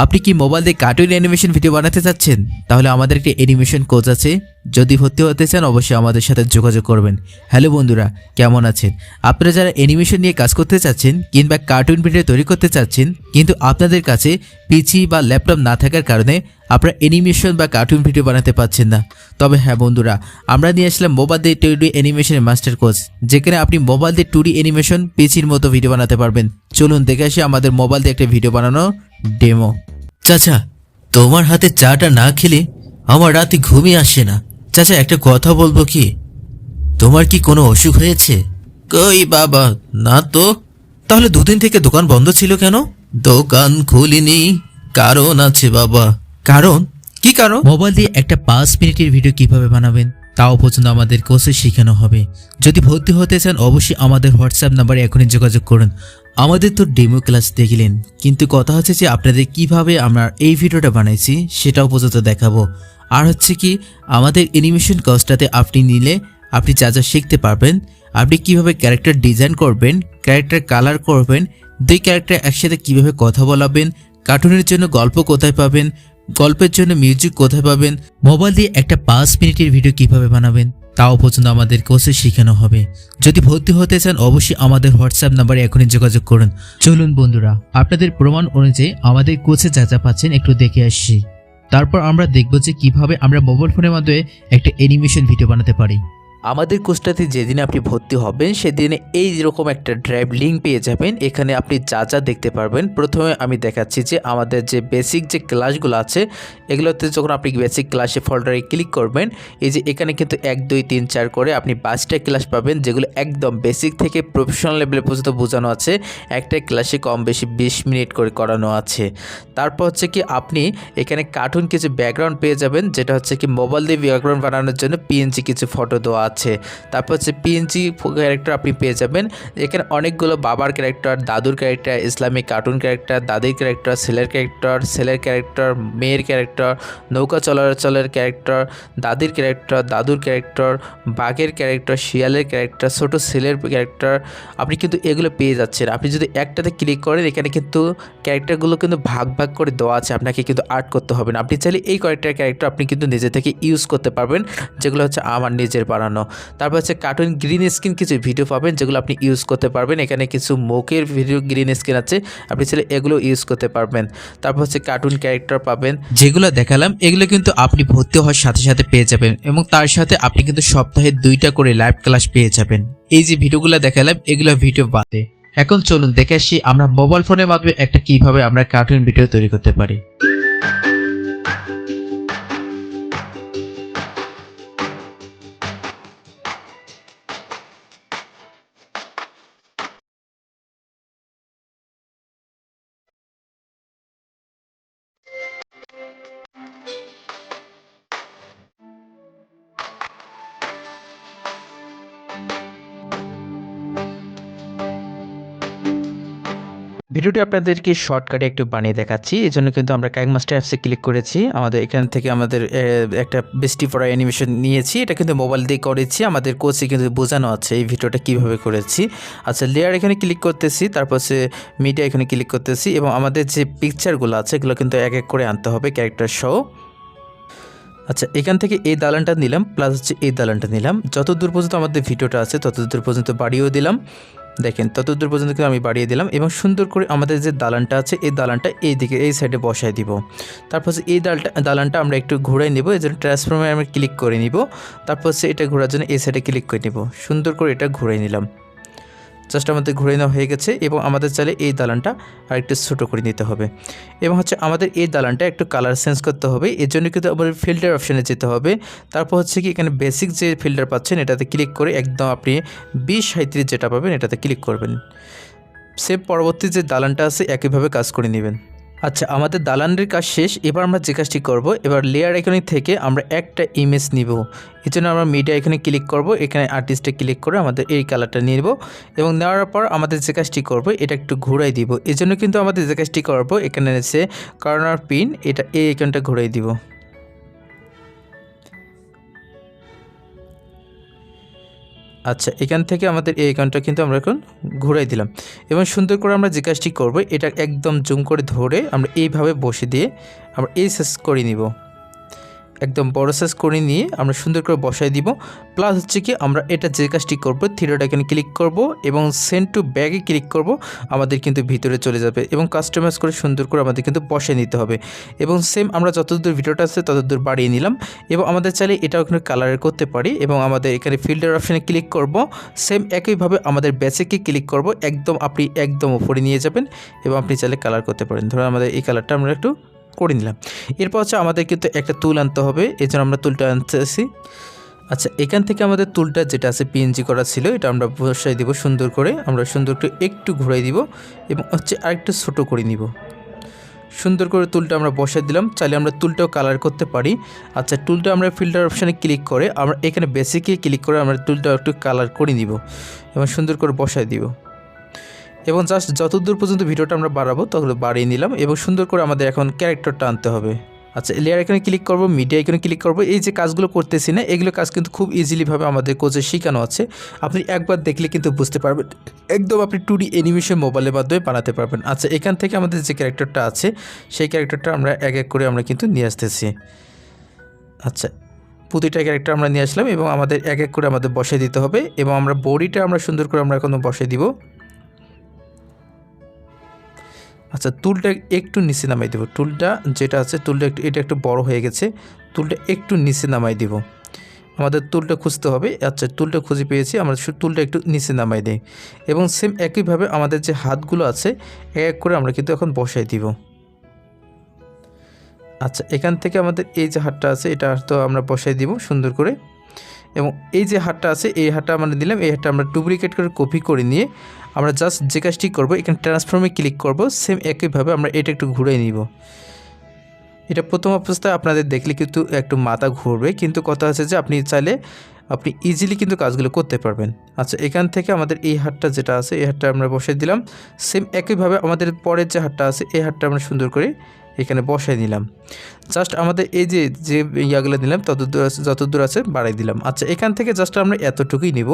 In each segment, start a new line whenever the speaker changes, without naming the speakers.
আপনি কি মোবাইল দিয়ে কার্টুন অ্যানিমেশন ভিডিও বানাতে চাচ্ছেন? তাহলে আমাদের একটি অ্যানিমেশন কোচ আছে। যদি ভর্তি হতে চান, অবশ্যই আমাদের সাথে যোগাযোগ করবেন। হ্যালো বন্ধুরা, কেমন আছেন? আপনারা যারা অ্যানিমেশন নিয়ে কাজ করতে চাচ্ছেন কিংবা কার্টুন ভিডিও তৈরি করতে চাচ্ছেন, কিন্তু আপনাদের কাছে পিসি বা ল্যাপটপ না থাকার কারণে আপনারা অ্যানিমেশন বা কার্টুন ভিডিও বানাতে পারছেন না। তবে হ্যাঁ বন্ধুরা, আমরা নিয়ে আসলাম মোবাইল দিয়ে টুডি অ্যানিমেশনের মাস্টার কোচ যেখানে আপনি মোবাইল দিয়ে টুডি অ্যানিমেশন পিসির মতো ভিডিও বানাতে পারবেন। চলুন দেখে আসি আমাদের মোবাইল দিয়ে একটা ভিডিও বানানো ডেমো। চাচা তোমার হাতে চাটা না খেলে আমার রাতে ঘুমই আসে না। চাচা একটা কথা বলব কি? তোমার কি কোনো অসুখ হয়েছে? কই বাবা না তো। তাহলে দুদিন থেকে দোকান বন্ধ ছিল কেন? দোকান খুলিনি কারণ আছে বাবা। কারণ? কি কারণ? মোবাইল দিয়ে একটা পাঁচ মিনিটের ভিডিও কীভাবে বানাবেন তাও পর্যন্ত আমাদের কোর্সে শেখানো হবে। যদি ভর্তি হতে চান অবশ্যই আমাদের হোয়াটসঅ্যাপ নাম্বারে এখনই যোগাযোগ করুন। আমাদের তো ডেমো ক্লাস দেখলেন, কিন্তু কথা হচ্ছে যে আপনাদের কীভাবে আমরা এই ভিডিওটা বানাইছি সেটাও পর্যন্ত দেখাবো। আর হচ্ছে কি, আমাদের অ্যানিমেশন কোর্সটাতে আপনি নিলে আপনি যা যা শিখতে পারবেন, আপনি কীভাবে ক্যারেক্টার ডিজাইন করবেন ক্যারেক্টার কালার করবেন, দুই ক্যারেক্টার একসাথে কীভাবে কথা বলাবেন কার্টুনের জন্য গল্প কোথায় পাবেন, গল্পের জন্য মিউজিক কোথায় পাবেন মোবাইল দিয়ে একটা পাঁচ মিনিটের ভিডিও কীভাবে বানাবেন তাও পর্যন্ত আমাদের কোর্সে শেখানো হবে। যদি ভর্তি হতে চান, অবশ্যই আমাদের হোয়াটসঅ্যাপ নাম্বারে এখনই যোগাযোগ করুন। চলুন বন্ধুরা, আপনাদের প্রমাণ অনুযায়ী আমাদের কোর্সে যা যা পাচ্ছেন একটু দেখে আসছি তারপর আমরা দেখব যে কীভাবে আমরা মোবাইল ফোনের মাধ্যমে একটা অ্যানিমেশন ভিডিও বানাতে পারি। আমাদের কোর্সটাতে যেদিন আপনি ভর্তি হবেন, সেদিনে এই রকম একটা ড্রাইভ লিঙ্ক পেয়ে যাবেন। এখানে আপনি যা যা দেখতে পারবেন। প্রথমে আমি দেখাচ্ছি যে আমাদের যে বেসিক যে ক্লাসগুলো আছে, এগুলোতে যখন আপনি বেসিক ক্লাসে ফোল্ডারে ক্লিক করবেন, এই যে এখানে কিন্তু এক, দুই, তিন, চার করে আপনি পাঁচটা ক্লাস পাবেন, যেগুলো একদম বেসিক থেকে প্রফেশনাল লেভেলে পর্যন্ত বোঝানো আছে। একটা ক্লাসে কম বেশি বিশ মিনিট করে করানো আছে। তারপর হচ্ছে কি আপনি এখানে কার্টুন কিছু ব্যাকগ্রাউন্ড পেয়ে যাবেন, যেটা হচ্ছে কি মোবাইল দিয়ে ব্যাকগ্রাউন্ড বানানোর জন্য পিএনজি কিছু ফটো দেওয়া আছে তারপর হচ্ছে পিএনজি ক্যারেক্টার আপনি পেয়ে যাবেন। এখানে অনেকগুলো বাবার ক্যারেক্টার দাদুর ক্যারেক্টার ইসলামিক কার্টুন ক্যারেক্টার দাদির ক্যারেক্টার ছেলের ক্যারেক্টার ছেলের ক্যারেক্টার মেয়ের ক্যারেক্টার নৌকা চলাচলের ক্যারেক্টার দাদির ক্যারেক্টার দাদুর ক্যারেক্টার বাঘের ক্যারেক্টার শিয়ালের ক্যারেক্টার ছোটো ছেলের ক্যারেক্টার আপনি কিন্তু এগুলো পেয়ে যাচ্ছেন। আপনি যদি একটাতে ক্লিক করেন, এখানে কিন্তু ক্যারেক্টারগুলো কিন্তু ভাগ ভাগ করে দেওয়া আছে। আপনাকে কিন্তু আর্ট করতে হবে না। আপনি চাইলে এই কয়েকটা ক্যারেক্টার আপনি কিন্তু নিজে থেকে ইউজ করতে পারবেন, যেগুলো হচ্ছে আমার নিজের বানানো। তারপর হচ্ছে কার্টুন গ্রিন স্ক্রিন কিছু ভিডিও পাবেন, যেগুলো আপনি ইউজ করতে পারবেন। এখানে কিছু মুখের ভিডিও গ্রিন স্ক্রিন আছে, আপনি চাইলে এগুলো ইউজ করতে পারবেন। তারপর হচ্ছে কার্টুন ক্যারেক্টার পাবেন। যেগুলো দেখালাম, এগুলো কিন্তু আপনি ভর্তি হওয়ার সাথে সাথে পেয়ে যাবেন এবং তার সাথে আপনি কিন্তু সপ্তাহে দুইটা করে লাইভ ক্লাস পেয়ে যাবেন। এই যে ভিডিওগুলো দেখালাম, এগুলো ভিডিও বাদে। এখন চলুন দেখে আসি আমরা মোবাইল ফোনের মাধ্যমে একটা কীভাবে আমরা কার্টুন ভিডিও তৈরি করতে পারি। ভিডিওটি আপনাদেরকে শর্টকাটে একটু বানিয়ে দেখাচ্ছি, এই জন্য কিন্তু আমরা কাইক মাস্টার অ্যাপসে ক্লিক করেছি। আমাদের এখান থেকে আমাদের একটা বেস্টি পড়া অ্যানিমেশন নিয়েছি, এটা কিন্তু মোবাইল দিয়ে করেছি, আমাদের কোচে কিন্তু বোঝানো আছে এই ভিডিওটা কীভাবে করেছি। আচ্ছা লেয়ার এখানে ক্লিক করতেছি, তারপর সে মিডিয়া এখানে ক্লিক করতেছি, এবং আমাদের যে পিকচারগুলো আছে, এগুলো কিন্তু এক এক করে আনতে হবে ক্যারেক্টার সহ আচ্ছা এখান থেকে এই দালানটা নিলাম প্লাস হচ্ছে এই দালানটা নিলাম। যত দূর পর্যন্ত আমাদের ভিডিওটা আছে তত দূর পর্যন্ত বাড়িয়েও দিলাম। দেখেন, ততদূর পর্যন্ত কিন্তু আমি বাড়িয়ে দিলাম এবং সুন্দর করে আমাদের যে দালানটা আছে, এই দালানটা এই দিকে, এই সাইডে বসায় দিব। তারপর এই দালটা দালানটা আমরা একটু ঘুরাই নেব, এই জন্য ট্রান্সফর্মে আমরা ক্লিক করে নিব। তারপর এটা ঘোরার জন্য এই সাইডে ক্লিক করে নিব। সুন্দর করে এটা ঘুরাই নিলাম। জাস্ট আমাদের ঘুরে নেওয়া হয়ে গেছে এবং আমাদের চাইলে এই দালানটা আরেকটু ছোটো করে নিতে হবে। এবং হচ্ছে আমাদের এই দালানটা একটু কালার চেঞ্জ করতে হবে। এর জন্য কিন্তু আমাদের ফিল্টার অপশানে যেতে হবে। তারপর হচ্ছে কি এখানে বেসিক যে ফিল্টার পাচ্ছেন, এটাতে ক্লিক করে একদম আপনি বিশ সাঁত্রিশ যেটা পাবেন, এটাতে ক্লিক করবেন। সে পরবর্তী যে দালানটা আছে, একইভাবে কাজ করে নেবেন। আচ্ছা আমাদের দালানের কাজ শেষ। এবার আমরা যে কাজটি করব, এবার লেয়ার এখানে থেকে আমরা একটা ইমেজ নিব। এই জন্য আমরা মিডিয়া এখানে ক্লিক করব। এখানে আর্টিস্টে ক্লিক করে আমাদের এই কালারটা নেব এবং নেওয়ার পর আমাদের যে কাজটি করব, এটা একটু ঘুরাই দিব। এজন্য জন্য কিন্তু আমাদের যে কাজটি করব, এখানে এসে কর্নার পিন এটা এই এখানটা ঘুরাই দিব। আচ্ছা এখান থেকে আমাদের এই অ্যাকাউন্টটা কিন্তু আমরা এখন ঘুরাই দিলাম। এবং সুন্দর করে আমরা কাজটি করব, এটা একদম জুম করে ধরে আমরা এইভাবে বসে দিয়ে আমরা এই সেস করে নিব। একদম বড় সাইজ করে নিয়ে আমরা সুন্দর করে বসাই দিব। প্লাস হচ্ছে কি, আমরা এটা যে কাজটি করব থ্রিডট এখানে ক্লিক করব এবং সেন্ড টু ব্যাগে ক্লিক করব, আমাদের কিন্তু ভিতরে চলে যাবে এবং কাস্টমাইজ করে সুন্দর করে আমাদের কিন্তু বসে নিতে হবে। এবং সেম আমরা যতদূর ভিডিওটা আছে, ততদূর বাড়িয়ে নিলাম এবং আমাদের চাইলে এটাও এখানে কালারে করতে পারি এবং আমাদের এখানে ফিল্টার অপশানে ক্লিক করব। সেম একইভাবে আমাদের বেসিকে ক্লিক করব, একদম আপনি একদম উপরে নিয়ে যাবেন এবং আপনি চাইলে কালার করতে পারেন। ধরুন আমাদের এই কালারটা আমরা একটু করে নিলাম। এরপর হচ্ছে আমাদের কিন্তু একটা তুল আনতে হবে এই জন্য আমরা তুলটা আনতেছি আচ্ছা এখান থেকে আমাদের তুলটা যেটা আছে পিএনজি করা ছিল, এটা আমরা বসাই দিব সুন্দর করে, আমরা সুন্দর করে একটু ঘুরাই দিব এবং হচ্ছে আরেকটু ছোট করে নিব। সুন্দর করে তুলটা আমরা বসাই দিলাম, চাইলে আমরা তুলটাও কালার করতে পারি। আচ্ছা টুলটা আমরা ফিল্টার অপশানে ক্লিক করে, আমরা এখানে বেসিকে ক্লিক করে আমরা টুলটা একটু কালার করে নিব এবং সুন্দর করে বসাই দিব। এবং জাস্ট যতদূর পর্যন্ত ভিডিওটা আমরা বাড়াবো ততদূর বাড়িয়ে নিলাম এবং সুন্দর করে আমাদের এখন ক্যারেক্টারটা আনতে হবে। আচ্ছা লেয়ার এখানে ক্লিক করব মিডিয়া এখানে ক্লিক করব, এই যে কাজগুলো করতেছি না, এগুলো কাজ কিন্তু খুব ইজিলিভাবে আমাদের কোচে শেখানো আছে। আপনি একবার দেখলে কিন্তু বুঝতে পারবেন, একদম আপনি টু ডি অ্যানিমেশন মোবাইলের মাধ্যমে বানাতে পারবেন। আচ্ছা এখান থেকে আমাদের যে ক্যারেক্টারটা আছে, সেই ক্যারেক্টারটা আমরা এক এক করে আমরা কিন্তু নিয়ে আসতেছি। আচ্ছা প্রতিটা ক্যারেক্টার আমরা নিয়ে আসলাম এবং আমাদের এক এক করে আমাদের বসে দিতে হবে এবং আমরা বডিটা আমরা সুন্দর করে আমরা এখন বসে দিব। আচ্ছা টুলটা একটু নিচে নামাই দেবো। টুলটা যেটা আছে, টুলটা একটু, এটা একটু বড় হয়ে গেছে। টুলটা একটু নিচে নামাই দিব। আমাদের টুলটা খুঁজতে হবে। আচ্ছা টুলটা খুঁজে পেয়েছি। আমরা টুলটা একটু নিচে নামাই দিই। এবং সেম একইভাবে আমাদের যে হাতগুলো আছে এক এক করে আমরা কিন্তু এখন বসাই দিব। আচ্ছা এখান থেকে আমাদের এই যে হাতটা আছে, এটা তো আমরা বসাই দিব সুন্দর করে। এবং এই যে হাতটা আছে, এই হাতটা আমরা দিলাম এই হাতটা আমরা ডুপ্লিকেট করে কপি করে নিয়ে আমরা জাস্ট যে কাজটি করব, এখানে ট্রান্সফর্মে ক্লিক করব সেম একইভাবে আমরা এটা একটু ঘুরে নিব। এটা প্রথম অবস্থায় আপনাদের দেখলে কিন্তু একটু মাথা ঘুরবে, কিন্তু কথা আছে যে আপনি চাইলে আপনি ইজিলি কিন্তু কাজগুলো করতে পারবেন। আচ্ছা এখান থেকে আমাদের এই হাটটা যেটা আছে, এই হাটটা আমরা বসে দিলাম। সেম একইভাবে আমাদের পরের যে হাটটা আছে, এই হাটটা আমরা সুন্দর করে এখানে বসাই নিলাম জাস্ট আমাদের এই যে যে ইয়াগুলো দিলাম ততদূর আছে যতদূর আছে বাড়াই দিলাম। আচ্ছা এখান থেকে জাস্ট আমরা এতটুকুই নিব।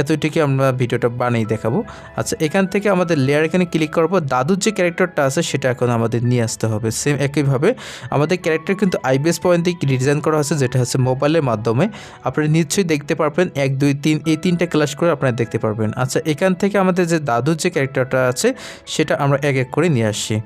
এতটুকুই আমরা ভিডিওটা বানিয়ে দেখাবো। আচ্ছা এখান থেকে আমাদের লেয়ার এখানে ক্লিক করব। দাদুর যে ক্যারেক্টারটা আছে, সেটা এখন আমাদের নিয়ে আসতে হবে। সেম একইভাবে আমাদের ক্যারেক্টার কিন্তু আইবিএস পয়েন্ট দিয়ে ডিজাইন করা হয়েছে, যেটা হচ্ছে মোবাইলের মাধ্যমে। আপনারা নিশ্চয়ই দেখতে পারবেন, এক, দুই, তিন, এই তিনটা ক্লাস করে আপনারা দেখতে পারবেন। আচ্ছা এখান থেকে আমাদের যে দাদুর যে ক্যারেক্টারটা আছে, সেটা আমরা এক এক করে নিয়ে আসছি।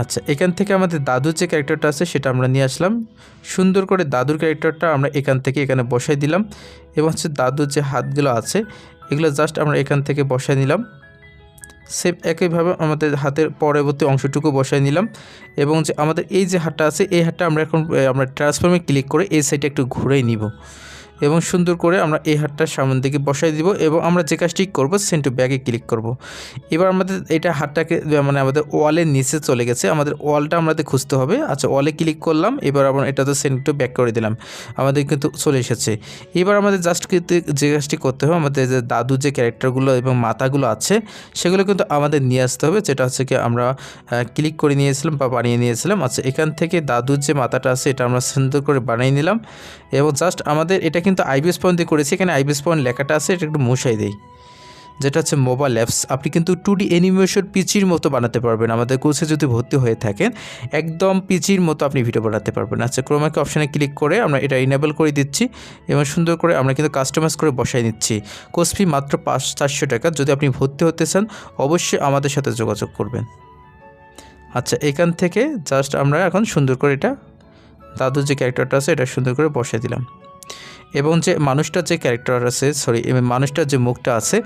আচ্ছা এখান থেকে আমাদের দাদুর যে ক্যারেক্টারটা আছে সেটা আমরা নিয়ে আসলাম। সুন্দর করে দাদুর ক্যারেক্টারটা আমরা এখান থেকে এখানে বসাই দিলাম এবং হচ্ছে দাদুর যে হাতগুলো আছে, এগুলো জাস্ট আমরা এখান থেকে বসাই নিলাম। সেম একইভাবে আমাদের হাতের পরবর্তী অংশটুকু বসাই নিলাম এবং যে আমাদের এই যে হাতটা আছে, এই হাতটা আমরা এখন আমরা ট্রান্সফর্মে ক্লিক করে এই সাইডে একটু ঘুরেই নিব। এবং সুন্দর করে আমরা এই হাতটা সামনের দিকে বসাই দিব এবং আমরা যে কাজটি করব সেন্টু ব্যাগে ক্লিক করব। এবার আমাদের এটা হাতটাকে মানে আমাদের ওয়ালের নিচে চলে গেছে। আমাদের ওয়ালটা আমাদের খুঁজতে হবে। আচ্ছা ওয়ালে ক্লিক করলাম, এবার আমরা এটা তো সেন্টু ব্যাক করে দিলাম। আমাদের কিন্তু চলে এসেছে। এবার আমাদের জাস্ট কিন্তু যে কাজটি করতে হবে, আমাদের যে দাদু যে ক্যারেক্টারগুলো এবং মাথাগুলো আছে, সেগুলো কিন্তু আমাদের নিয়ে আসতে হবে। যেটা হচ্ছে কি, আমরা ক্লিক করে নিয়েছিলাম বা বানিয়ে নিয়েছিলাম। আচ্ছা এখান থেকে দাদুর যে মাথাটা আছে, এটা আমরা সুন্দর করে বানিয়ে নিলাম। এবং জাস্ট আমাদের এটা কিন্তু আইবিএস পয়েন্ট দিয়ে করেছি, এখানে আইবিএস পয়েন্ট লেখাটা আছে, এটা একটু মশাই দেই। যেটা হচ্ছে মোবাইল অ্যাপস আপনি কিন্তু টু ডি অ্যানিমেশন পিচির মতো বানাতে পারবেন। আমাদের কোর্সে যদি ভর্তি হয়ে থাকেন, একদম পিচির মতো আপনি ভিডিও বানাতে পারবেন। আচ্ছা ক্রোমাকে অপশানে ক্লিক করে আমরা এটা ইনেবল করে দিচ্ছি, এবং সুন্দর করে আমরা কিন্তু কাস্টমাইজ করে বসাই নিচ্ছি। কোর্স ফি মাত্র পাঁচ, চারশো টাকা। যদি আপনি ভর্তি হতে চান, অবশ্যই আমাদের সাথে যোগাযোগ করবেন। আচ্ছা এখান থেকে জাস্ট আমরা এখন সুন্দর করে এটা, দাদুর যে ক্যারেক্টারটা আছে, এটা সুন্দর করে বসিয়ে দিলাম। এবং যে মানুষটার যে ক্যারেক্টার আছে সরি মানুষটার যে মুখটা আছে,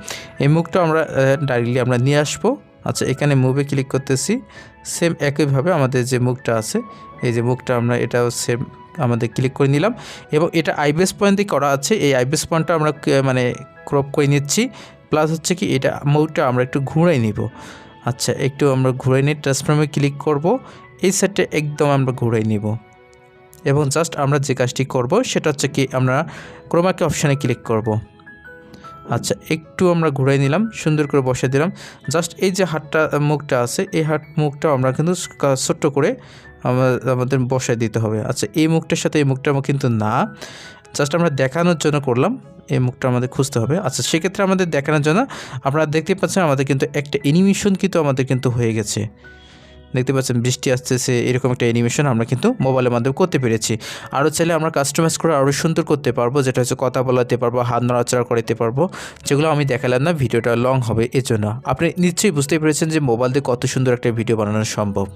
এই মুখটা আমরা ডাইরেক্টলি আমরা নিয়ে আসব। আচ্ছা এখানে মুভে ক্লিক করতেছি। সেম একইভাবে আমাদের যে মুখটা আছে, এই যে মুখটা আমরা এটাও সেম আমাদের ক্লিক করে নিলাম। এবং এটা আইবিএস পয়েন্ট দিয়ে করা আছে। এই আইবিএস পয়েন্টটা আমরা মানে ক্রপ করে নিচ্ছি। প্লাস হচ্ছে কি, এটা মুখটা আমরা একটু ঘুরাই নিব। আচ্ছা একটু আমরা ঘুরাই নিয়ে ট্রান্সফর্মে ক্লিক করব। এই সাইডটা একদম আমরা ঘুরাই নিব। এবং জাস্ট আমরা যে কাজটি করব, সেটা হচ্ছে কি আমরা ক্রোমাকে অপশানে ক্লিক করব। আচ্ছা একটু আমরা ঘুরাই নিলাম, সুন্দর করে বসে দিলাম। জাস্ট এই যে হাতটা, মুখটা আছে, এই হাত মুখটা আমরা কিন্তু ছোট্ট করে আমাদের বসায় দিতে হবে। আচ্ছা এই মুখটার সাথে এই মুখটা আমার কিন্তু না।
জাস্ট আমরা দেখানোর জন্য করলাম, এই মুখটা আমাদের খুঁজতে হবে। আচ্ছা সেক্ষেত্রে আমাদের দেখানোর জন্য আপনারা দেখতে পাচ্ছেন আমাদের কিন্তু একটা অ্যানিমেশন কিন্তু আমাদের কিন্তু হয়ে গেছে। দেখতে পাচ্ছেন বৃষ্টি আসতেছে, এরকম একটা অ্যানিমেশন আমরা কিন্তু মোবাইলের মাধ্যমে করতে পেরেছি। আরও চাইলে আমরা কাস্টমাইজ করে আরও সুন্দর করতে পারব, যেটা হচ্ছে কথা বলাতে পারব, হাত নড়াচড়া করাতে পারব, যেগুলো আমি দেখালাম না, ভিডিওটা লং হবে এর জন্য আপনি নিশ্চয়ই বুঝতে পেরেছেন যে মোবাইল দিয়ে কত সুন্দর একটা ভিডিও বানানো সম্ভব।